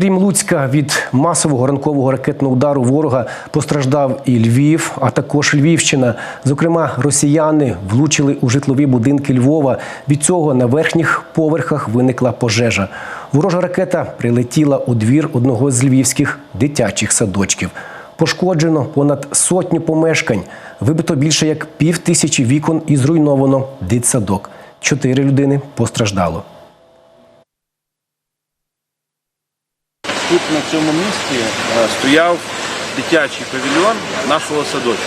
Крім Луцька, від масового ранкового ракетного удару ворога постраждав і Львів, а також Львівщина. Зокрема, росіяни влучили у житлові будинки Львова. Від цього на верхніх поверхах виникла пожежа. Ворожа ракета прилетіла у двір одного з львівських дитячих садочків. Пошкоджено понад сотню помешкань, вибито більше як пів тисячі вікон і зруйновано дитсадок. Чотири людини постраждало. Тут на цьому місці е, стояв дитячий павільйон нашого садочку.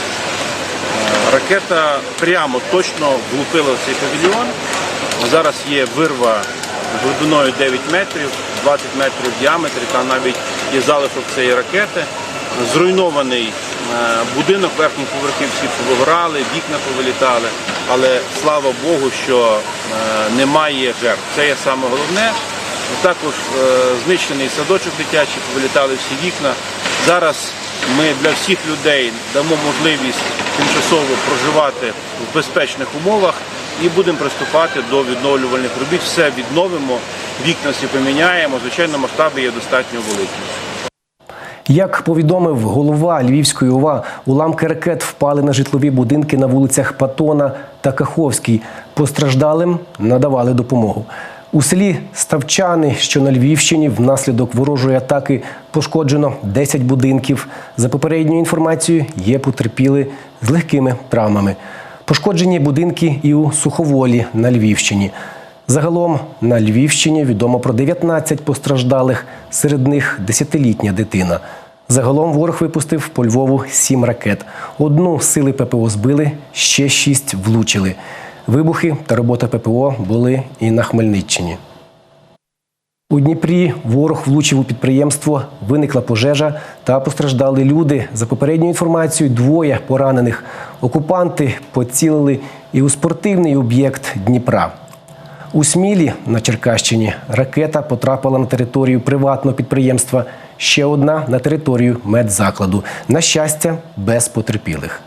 Е, Ракета прямо точно влупила в цей павільйон. Зараз є вирва глибиною 9 метрів, 20 метрів в діаметрі, там навіть є залишок цієї ракети. Зруйнований е, будинок верхніх поверхів всі повигорали, вікна повилітали, але слава Богу, що немає жертв. Це є саме головне. Також е, знищений садочок дитячий, повилітали всі вікна. Зараз ми для всіх людей дамо можливість тимчасово проживати в безпечних умовах і будемо приступати до відновлювальних робіт. Все відновимо, вікна всі поміняємо. Звичайно, масштаби є достатньо великі. Як повідомив голова Львівської ОВА, уламки ракет впали на житлові будинки на вулицях Патона та Каховській. Постраждалим надавали допомогу. У селі Ставчани, що на Львівщині, внаслідок ворожої атаки пошкоджено 10 будинків. За попередньою інформацією, є потерпіли з легкими травмами. Пошкоджені будинки і у Суховолі на Львівщині. Загалом на Львівщині відомо про 19 постраждалих, серед них 10-літня дитина. Загалом ворог випустив по Львову 7 ракет. Одну сили ППО збили, ще 6 влучили. Вибухи та робота ППО були і на Хмельниччині. У Дніпрі ворог влучив у підприємство, виникла пожежа та постраждали люди. За попередньою інформацією, двоє поранених. Окупанти поцілили і у спортивний об'єкт Дніпра. У Смілі на Черкащині ракета потрапила на територію приватного підприємства. Ще одна на територію медзакладу. На щастя, без потерпілих.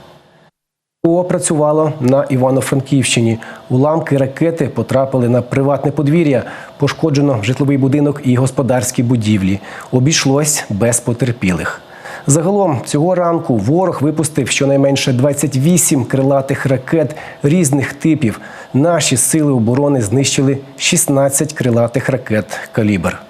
ППО працювало на Івано-Франківщині. Уламки ракети потрапили на приватне подвір'я. Пошкоджено житловий будинок і господарські будівлі. Обійшлось без потерпілих. Загалом цього ранку ворог випустив щонайменше 28 крилатих ракет різних типів. Наші сили оборони знищили 16 крилатих ракет калібр.